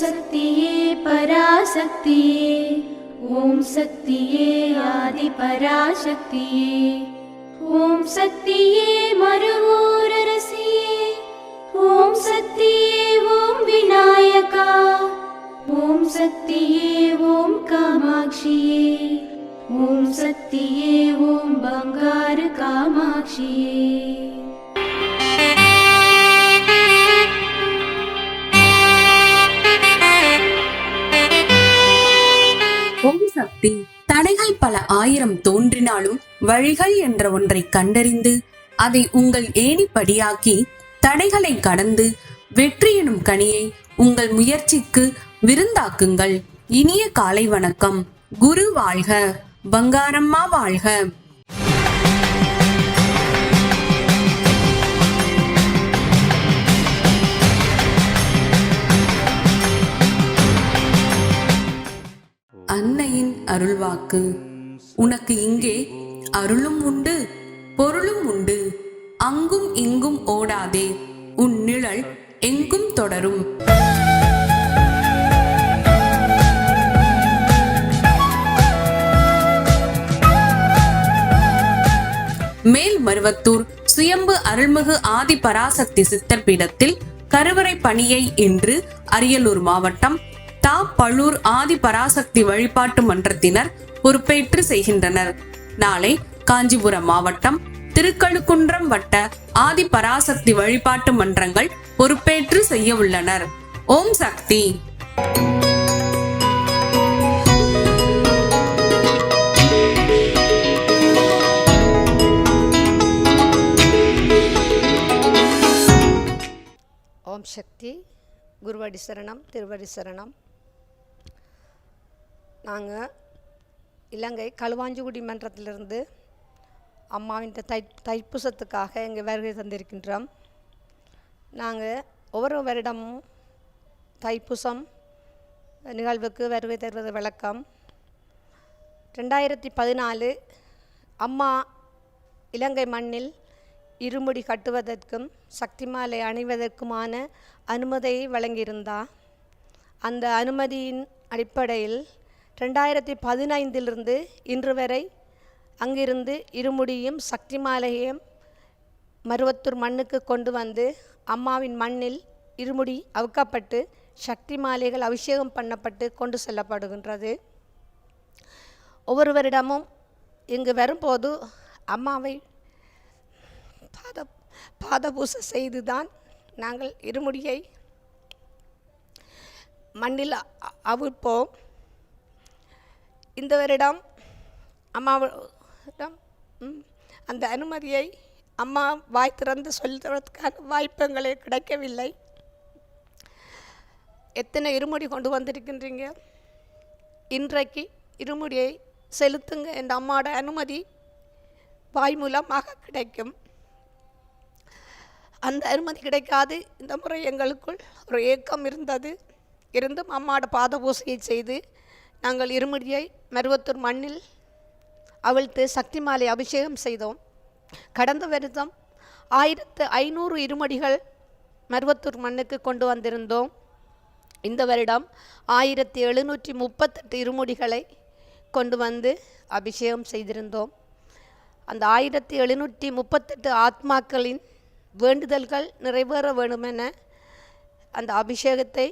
शक्तिये पराशक्तिये। ॐ शक्तिये आदिपराशक्तिये। ॐ शक्तिये मरुवोररसिये ॐ शक्तिये ॐ विनायका। பல ஆயிரம் தோன்றினாலும் வழிகள் என்ற ஒன்றை கண்டறிந்து அதை உங்கள் ஏணிப்படியாக்கி தடைகளை கடந்து வெற்றி எனும் கனியை உங்கள் முயற்சிக்கு விருந்தாக்குங்கள். இனிய காலை வணக்கம். குரு வாழ்க. பங்காரம்மா வாழ்க. அன்னையின் அருள்வாக்கு. உனக்கு இங்கே அருளும் உண்டு பொருளும் உண்டு. அங்கும் இங்கும் ஓடாதே உன் நிழல் எங்கும் தொடரும். மேல் மருவத்தூர் சுயம்பு அருள்மிகு ஆதி பராசக்தி சித்தர் பீடத்தில் கருவறை பணியை இன்று அரியலூர் மாவட்டம் தா பழூர் ஆதி பராசக்தி வழிபாட்டு மன்றத்தினர் பொறுப்பேற்று செய்கின்றனர். நாளை காஞ்சிபுரம் மாவட்டம் திருக்கழுக்குன்றம் வட்ட ஆதி பராசக்தி வழிபாட்டு மன்றங்கள் பொறுப்பேற்று செய்ய உள்ளனர். ஓம் சக்தி! ஓம் சக்தி. குருவடி சரணம் திருவடி சரணம். நாங்கள் இலங்கை களுவாஞ்சிகுடி மன்றத்திலிருந்து அம்மாவின் தை தைப்பூசத்துக்காக இங்கே வருகை தந்திருக்கின்றோம். நாங்கள் ஒவ்வொரு வருடமும் தைப்பூசம் நிகழ்வுக்கு வருகை தருவது வழக்கம். ரெண்டாயிரத்தி பதினாலு அம்மா இலங்கை மண்ணில் இருமுடி கட்டுவதற்கும் சக்தி மாலை அணிவதற்குமான அனுமதியை வழங்கியிருந்தார் அந்த அனுமதியின் அடிப்படையில் ரெண்டாயிரத்தி பதினைந்திலிருந்து இன்று வரை அங்கிருந்து இருமுடியும் சக்தி மாலையும் மருவத்தூர் மண்ணுக்கு கொண்டு வந்து அம்மாவின் மண்ணில் இருமுடி அவுக்கப்பட்டு சக்தி மாலைகள் அபிஷேகம் பண்ணப்பட்டு கொண்டு செல்லப்படுகின்றது. ஒவ்வொருவரிடமும் இங்கு வரும்போது அம்மாவை பாத பாதபூசை செய்துதான் நாங்கள் இருமுடியை மண்ணில் அவிப்போம். அவிழ்ப்போம் இந்த வருடம் அம்மாவிடம் அந்த அனுமதியை அம்மா வாய் திறந்து சொல்லுறதுக்கான வாய்ப்பு எங்களுக்கு கிடைக்கவில்லை. எத்தனை இருமுடி கொண்டு வந்திருக்கின்றீங்க? இன்றைக்கு இருமுடியை செலுத்துங்க இந்த அம்மாவோட அனுமதி வாய் மூலமாக கிடைக்கும். அந்த அனுமதி கிடைக்காது. இந்த முறை எங்களுக்குள் ஒரு ஏக்கம் இருந்தது. இருந்தும் அம்மாவோட பாத பூசையை செய்து நாங்கள் இருமுடியை மருவத்தூர் மண்ணில் அவிழ்த்து சக்தி மாலை அபிஷேகம் செய்தோம். கடந்த வருடம் ஆயிரத்து ஐநூறு இருமுடிகள் மருவத்தூர் மண்ணுக்கு கொண்டு வந்திருந்தோம். இந்த வருடம் ஆயிரத்தி எழுநூற்றி முப்பத்தெட்டு இருமுடிகளை கொண்டு வந்து அபிஷேகம் செய்திருந்தோம். அந்த ஆயிரத்தி எழுநூற்றி முப்பத்தெட்டு ஆத்மாக்களின் வேண்டுதல்கள் நிறைவேற வேண்டுமென அந்த அபிஷேகத்தை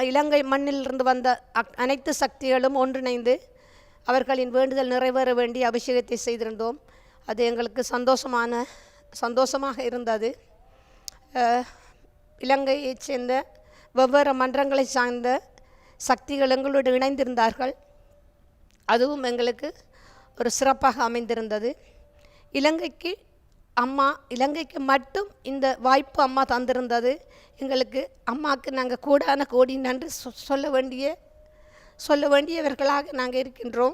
இலங்கை மண்ணிலிருந்து வந்த அக்- அனைத்து சக்திகளும் ஒன்றிணைந்து அவர்களின் வேண்டுதல் நிறைவேற வேண்டிய அபிஷேகத்தை செய்திருந்தோம். அது எங்களுக்கு சந்தோஷமான சந்தோஷமாக இருந்தது. இலங்கையைச் சேர்ந்த வெவ்வேறு மன்றங்களை சார்ந்த சக்திகள் எங்களோடு இணைந்திருந்தார்கள். அதுவும் எங்களுக்கு ஒரு சிறப்பாக அமைந்திருந்தது. இலங்கைக்கு அம்மா இலங்கைக்கு மட்டும் இந்த வாய்ப்பு அம்மா தந்திருந்தது. எங்களுக்கு அம்மாவுக்கு நாங்கள் கூடான கோடி நன்றி சொ- சொல்ல வேண்டிய சொல்ல வேண்டியவர்களாக நாங்கள் இருக்கின்றோம்.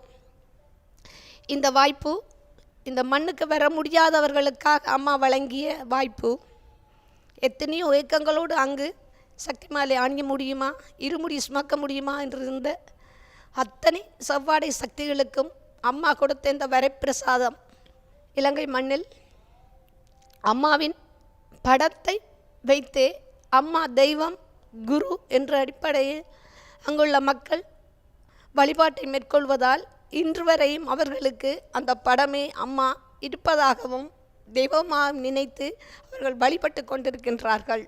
இந்த வாய்ப்பு இந்த மண்ணுக்கு வர முடியாதவர்களுக்காக அம்மா வழங்கிய வாய்ப்பு. எத்தனையோ ஏக்கங்களோடு அங்கு சக்தி மாலை அணிய முடியுமா இருமுடி சுமக்க முடியுமா என்று இருந்த அத்தனை செவ்வாடை சக்திகளுக்கும் அம்மா கொடுத்த இந்த வரப்பிரசாதம் இலங்கை மண்ணில் அம்மாவின் படத்தை வைத்தே அம்மா தெய்வம் குரு என்ற அடிப்படையில் அங்குள்ள மக்கள் வழிபாட்டை மேற்கொள்வதால் இன்று வரையும் அவர்களுக்கு அந்த படமே அம்மா இருப்பதாகவும் தெய்வமாக நினைத்து அவர்கள் வழிபட்டு கொண்டிருக்கின்றார்கள்.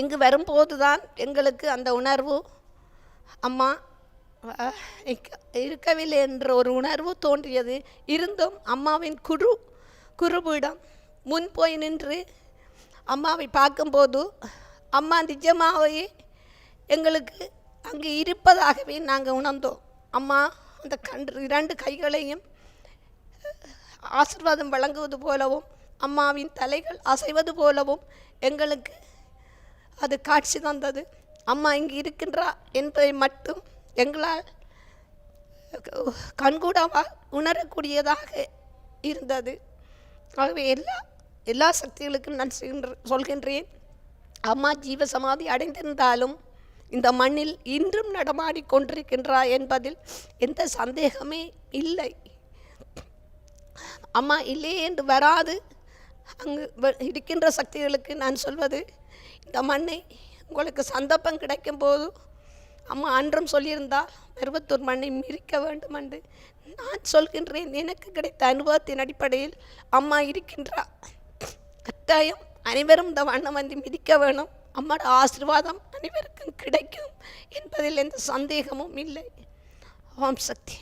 இங்கு வரும்போதுதான் எங்களுக்கு அந்த உணர்வு அம்மா இருக்கவில்லை என்ற ஒரு உணர்வு தோன்றியது. இருந்தும் அம்மாவின் குரு குருவிடம் முன் போய் நின்று அம்மாவை பார்க்கும்போது அம்மா நிஜமாகவே எங்களுக்கு அங்கு இருப்பதாகவே நாங்கள் உணர்ந்தோம். அம்மா அந்த கன்று இரண்டு கைகளையும் ஆசிர்வாதம் வழங்குவது போலவும் அம்மாவின் தலைகள் அசைவது போலவும் எங்களுக்கு அது காட்சி தந்தது. அம்மா இங்கு இருக்கின்றா என்பதை மட்டும் எங்களால் கண்கூடாக உணரக்கூடியதாக இருந்தது. ஆகவே எல்லா எல்லா சக்திகளுக்கும் நான் செய்கின்ற சொல்கின்றேன். அம்மா ஜீவசமாதி அடைந்திருந்தாலும் இந்த மண்ணில் இன்றும் நடமாடி கொண்டிருக்கின்றா என்பதில் எந்த சந்தேகமே இல்லை. அம்மா இல்லையே என்று வராது. அங்கு வ- இருக்கின்ற சக்திகளுக்கு நான் சொல்வது இந்த மண்ணை உங்களுக்கு சந்தர்ப்பம் கிடைக்கும் போது அம்மா அன்றும் சொல்லியிருந்தால் பெருவத்தூர் மண்ணை மிரிக்க வேண்டும் என்று நான் சொல்கின்றேன். எனக்கு கிடைத்த அனுபவத்தின் அடிப்படையில் அம்மா இருக்கின்றார் கட்டாயம் அனைவரும் இந்த வண்ணம் வந்து மிதிக்க வேணும். அம்மாவோட ஆசீர்வாதம் அனைவருக்கும் கிடைக்கும் என்பதில் எந்த சந்தேகமும் இல்லை. ஓம் சக்தி.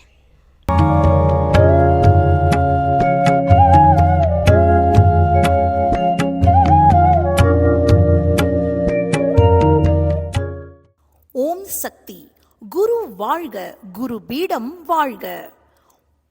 ஓம் சக்தி. குரு வாழ்க குரு பீடம் வாழ்க.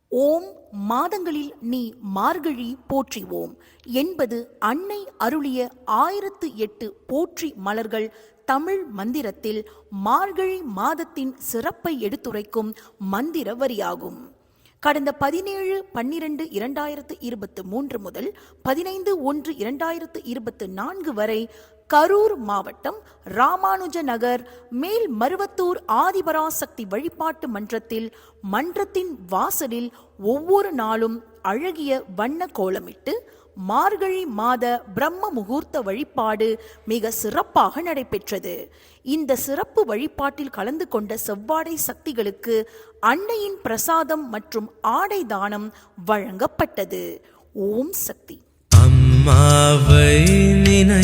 ஓம் மாதங்களில் நீ மார்கழி போற்றிவோம் என்பது அன்னை அருளிய ஆயிரத்து எட்டு போற்றி மலர்கள் தமிழ் மந்திரத்தில் மார்கழி மாதத்தின் சிறப்பை எடுத்துரைக்கும் மந்திர வரியாகும். கடந்த பதினேழு பன்னிரண்டு இரண்டாயிரத்து இருபத்து மூன்று முதல் பதினைந்து ஒன்று இரண்டாயிரத்து இருபத்து நான்கு வரை கரூர் மாவட்டம் ராமானுஜ நகர் மேல் மருவத்தூர் ஆதிபராசக்தி வழிபாட்டு மன்றத்தில் மன்றத்தின் வாசலில் ஒவ்வொரு நாளும் அழகிய வண்ண கோலமிட்டு மார்கழி மாத பிரம்ம முகூர்த்த வழிபாடு மிக சிறப்பாக நடைபெற்றது. இந்த சிறப்பு வழிபாட்டில் கலந்து கொண்ட செவ்வாடை சக்திகளுக்கு அன்னையின் பிரசாதம் மற்றும் ஆடை தானம் வழங்கப்பட்டது. ஓம் சக்தி. அம்மாவை நினை